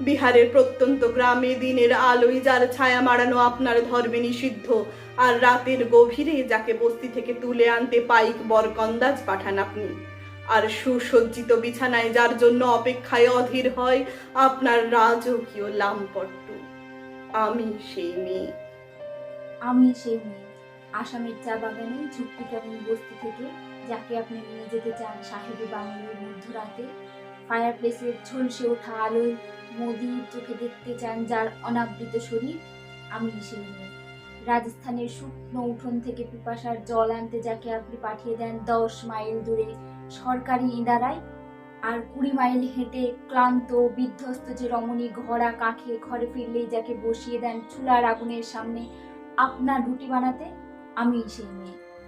বিহারের প্রত্যন্ত গ্রামে দিনের আলোয় যার ছায়া মারানো আপনার ধর্মে নিষিদ্ধ আর রাতের গভীরে যাকে বস্তি থেকে তুলে আনতে পাইক বরকন্দাজ পাঠান আপনি। আর সুসজ্জিত বিছানায় যার জন্য অপেক্ষায় অধীর হয় আপনার রাজকীয় লামপট্টু আমি সেই মেয়ে। আমি সেই মেয়ে। আসামের চা বাগানে কেমন বস্তি থেকে যাকে আপনি নিয়ে যেতে চান সাহেবী বাংলার মধ্যরাতে ফায়ার প্লেসের ঝলসে ওঠা আলোয় মোদির চোখে দেখতে চান যার অনাবৃত শরীর। আমি সেই রাজস্থানের শুকনো উঠোন থেকে পিপাসার জল আনতে যাকে আপনি পাঠিয়ে দেন দশ মাইল দূরে সরকারি ইদারায়, আর কুড়ি মাইল হেঁটে ক্লান্ত, বিধ্বস্ত যে রমণী ঘোড়া কাখে ঘরে ফিরলেই যাকে বসিয়ে দেন চুলার আগুনের সামনে আপনার রুটি বানাতে, আমি সেই মেয়ে।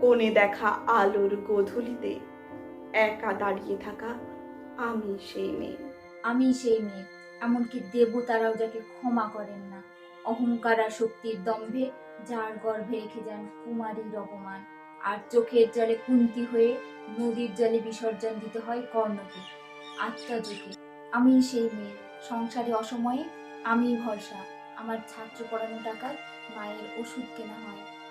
কোণে দেখা আলোর গোধূলিতে। একা দাঁড়িয়ে থাকা আমি সেই মেয়ে। আমি সেই মেয়ে, এমনকি দেবতারাও যাকে ক্ষমা করেন না। অহংকার আর শক্তির দম্ভে যার গর্ভে রেখে যান কুমারীর অপমান। আর চোখের জলে কুন্তি হয়ে নদীর জলে বিসর্জন দিতে হয় কর্ণকে, আত্মা যোগে। আমি সেই মেয়ে, সংসারে অসময়ে আমি ভরসা। আমার ছাত্র পড়ানো টাকায় মায়ের ওষুধ কেনা হয়।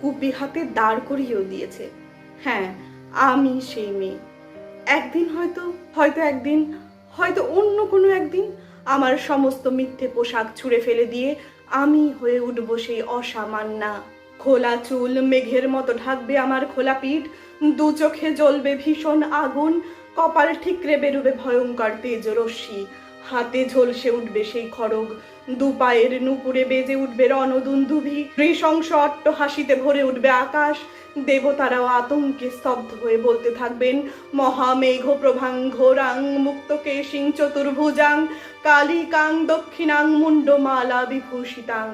কুপি হাতে দাঁড় করিয়েও দিয়েছে। হ্যাঁ আমি সেই মেয়ে। একদিন হয়তো হয়তো একদিন, হয়তো অন্য কোনো একদিন আমার সমস্ত মিথ্যে পোশাক ছুঁড়ে ফেলে দিয়ে আমি হয়ে উঠব সেই অসামান্যা খোলা চুল, মেঘের মতো ঢাকবে আমার খোলা পিঠ, দু চোখে জ্বলবে ভীষণ আগুন, কপাল ঠিকরে বেরোবে ভয়ঙ্কর তেজ রশ্মি, হাতে ঝলসে উঠবে সেই খড়গ দু পায়ের নুপুরে বেজে উঠবে রণদুন্দুভি নৃশংস অট্ট হাসিতে ভরে উঠবে আকাশ। দেবতারাও আতঙ্কে স্তব্ধ হয়ে বলতে থাকবেন, মহামেঘ প্রভাঙ্গ রাং মুক্ত কেশিং চতুর্ভুজাং কালিকাং দক্ষিণাং মুন্ডমালা বিভূষিতাং।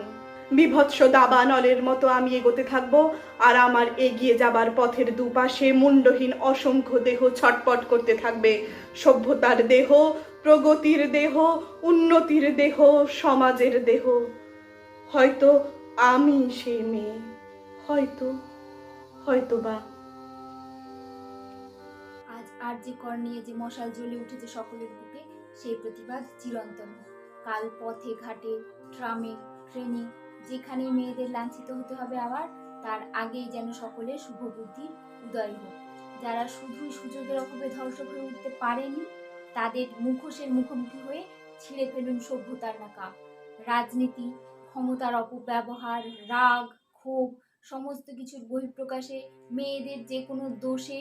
বিভৎস দাবানলের মতো আমি এগোতে থাকব, আর আমার এগিয়ে যাবার পথের দুপাশে মুন্ডহীন অসংখ্য দেহ ছটপট করতে থাকবে। সভ্যতার দেহ প্রগতির দেহ, উন্নতির দেহ, সমাজের দেহ। হয়তো আমি সে মেয়ে, হয়তো হয়তো বা আজ আর যে কর নিয়ে যে মশাল জ্বলে উঠেছে সকলের বুকে, সেই প্রতিবাদ চিরন্তন। কাল পথে ঘাটে, ট্রামে, ট্রেনে, যেখানে মেয়েদের লাঞ্ছিত হতে হবে আবার, তার আগেই যেন সকলের শুভ বুদ্ধির উদয় হোক। যারা শুধুই সুযোগের অভাবে ধর্ষক হয়ে উঠতে পারেনি তাদের মুখোশের মুখোমুখি হয়ে ছিঁড়ে ফেলুন সভ্যতার নাকাব। রাজনীতি, ক্ষমতার অপব্যবহার, রাগ, ক্ষোভ, সমস্ত কিছুর বহিঃপ্রকাশে মেয়েদের যে কোনো দোষে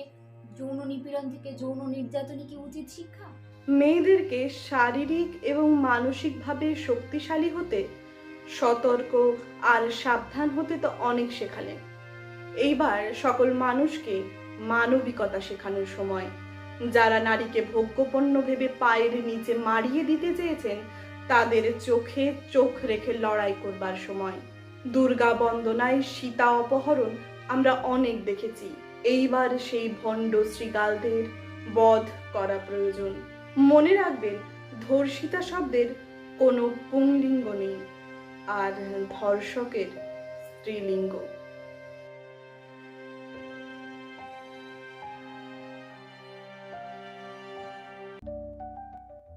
যৌন নিপীড়ন থেকে যৌন নির্যাতনই কি উচিত শিক্ষা? মেয়েদেরকে শারীরিক এবং মানসিকভাবে শক্তিশালী হতে, সতর্ক আর সাবধান হতে তো অনেক শেখালেন এইবার সকল মানুষকে মানবিকতা শেখানোর সময় যারা নারীকে ভোগ্যপণ্য ভেবে পায়ের নিচে মারিয়ে দিতে চেয়েছেন, তাদের চোখে চোখ রেখে লড়াই করবার সময়। দুর্গা বন্দনায় সীতা অপহরণ আমরা অনেক দেখেছি। এইবার সেই ভণ্ড শ্রীগালদের বধ করা প্রয়োজন। মনে রাখবেন, ধর্ষিতা শব্দের কোনো পুংলিঙ্গ নেই, আর ধর্ষকের স্ত্রীলিঙ্গ।